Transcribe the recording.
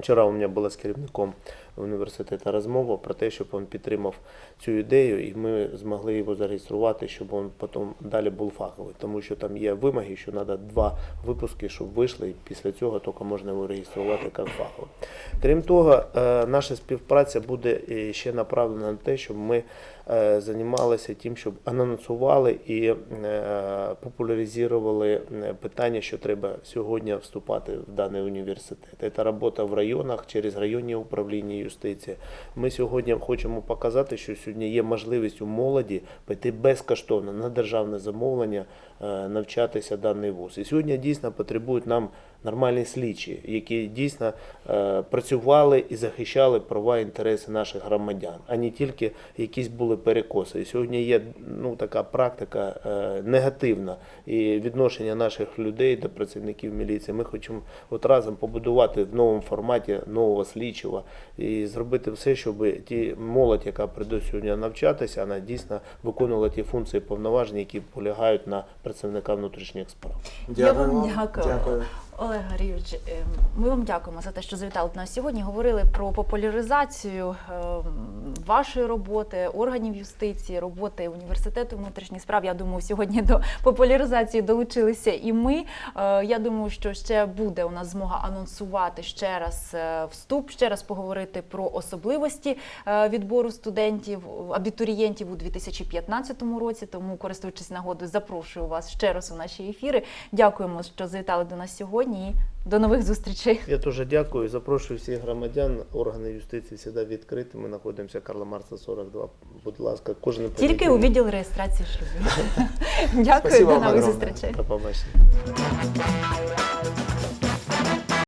Вчора у меня была с керівником університету розмова про те, щоб він підтримав цю ідею, і ми змогли його зареєструвати, щоб він потім далі був фаховий. Тому що там є вимоги, що треба два випуски, щоб вийшли, і після цього тільки можна його реєструвати як фаховий. Крім того, е, наша співпраця буде е, ще направлена на те, щоб ми е, займалися тим, щоб анонсували і популяризували питання, що треба сьогодні вступати в даний університет. Це робота в районах через районні управління юстиції. Ми сьогодні хочемо показати, що сьогодні є можливість у молоді піти безкоштовно на державне замовлення, е, навчатися даний вуз. І сьогодні дійсно потребують нам нормальні слідчі, які дійсно е, працювали і захищали права і інтереси наших громадян, а не тільки якісь були перекоси. І сьогодні є ну, така практика е, негативна і відношення наших людей до працівників міліції. Ми хочемо от разом побудувати в новому форматі нового слідчого і зробити все, щоб ті молодь, яка прийде сьогодні навчатися, вона дійсно виконувала ті функції повноважень, які полягають на працівника внутрішніх справ. Я вам Дякую. дякую. Олег Гарійович, е, ми вам дякуємо за те, що завітали до нас сьогодні. Говорили про популяризацію е, вашої роботи, органів юстиції, роботи університету внутрішніх справ. Я думаю, сьогодні до популяризації долучилися і ми. Е, Я думаю, що ще буде у нас змога анонсувати ще раз е, вступ, ще раз поговорити про особливості е, відбору студентів, абітурієнтів у 2015 році. Тому, користуючись нагодою, запрошую вас ще раз у наші ефіри. Дякуємо, що завітали до нас сьогодні. І до нових зустрічей. Я дуже дякую. Запрошую всіх громадян. Органи юстиції завжди відкриті. Ми знаходимося Карла Марса 42. Будь ласка, кожен Тільки у відділ реєстрації шлюбів. Дякую, Спасибо до нових зустрічей. До побачення.